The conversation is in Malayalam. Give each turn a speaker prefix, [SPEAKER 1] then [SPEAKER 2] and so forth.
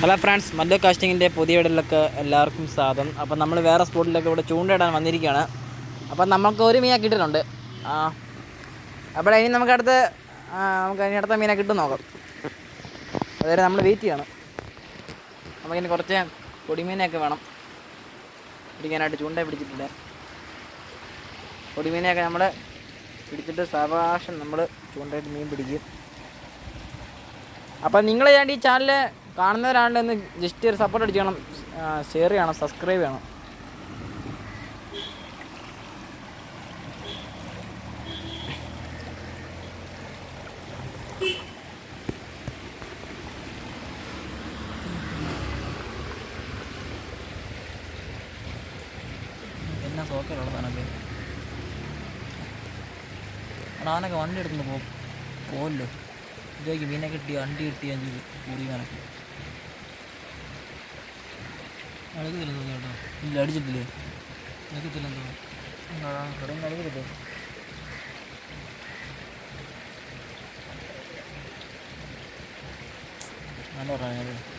[SPEAKER 1] ഹലോ ഫ്രണ്ട്സ് മല്ലോ കാസ്റ്റിങ്ങിന്റെ പുതിയ വീടിലൊക്കെ എല്ലാവർക്കും സ്വാഗതം. അപ്പം നമ്മൾ വേറെ സ്പോട്ടിലൊക്കെ ഇവിടെ ചൂണ്ടയിടാൻ വന്നിരിക്കുകയാണ്. അപ്പം നമുക്ക് ഒരു മീനെ കിട്ടിയിട്ടുണ്ട് ആ അപ്പോൾ ഇനി നമുക്ക് അടുത്ത് നമുക്ക് ഇനി അടുത്ത മീനെ കിട്ടും നോക്കാം. അതുവരെ നമ്മൾ വെയിറ്റ് ചെയ്യണം. നമുക്കിനി കുറച്ച് പൊടിമീനെയൊക്കെ വേണം. പിടിക്കാനായിട്ട് ചൂണ്ട പിടിച്ചിട്ടില്ല പൊടിമീനെയൊക്കെ നമ്മൾ പിടിച്ചിട്ട് സാവകാശം നമ്മൾ ചൂണ്ടയിട്ട് മീൻ പിടിക്കും. അപ്പം നിങ്ങളെ ഞാൻ ഈ ചാനൽ കാണുന്നവരാണെങ്കിൽ ഒന്ന് ജസ്റ്റ് ഒരു സപ്പോർട്ട് അടിച്ചു ഷെയർ ചെയ്യണം സബ്സ്ക്രൈബ് ചെയ്യണം. ആനൊക്കെ വണ്ടി എടുക്കുന്നു പോ പോകല്ലോ ഇതേക്ക് മീനെ കിട്ടി വണ്ടി കിട്ടി കൂടി ചെയ്തു കൂടിയാനൊക്കെ
[SPEAKER 2] അഴുകുന്നില്ല കേട്ടോ
[SPEAKER 1] ഇല്ല അടിച്ചിട്ടില്ലേ ഇവിടെ അടിക്കില്ലേ നല്ല പറഞ്ഞത്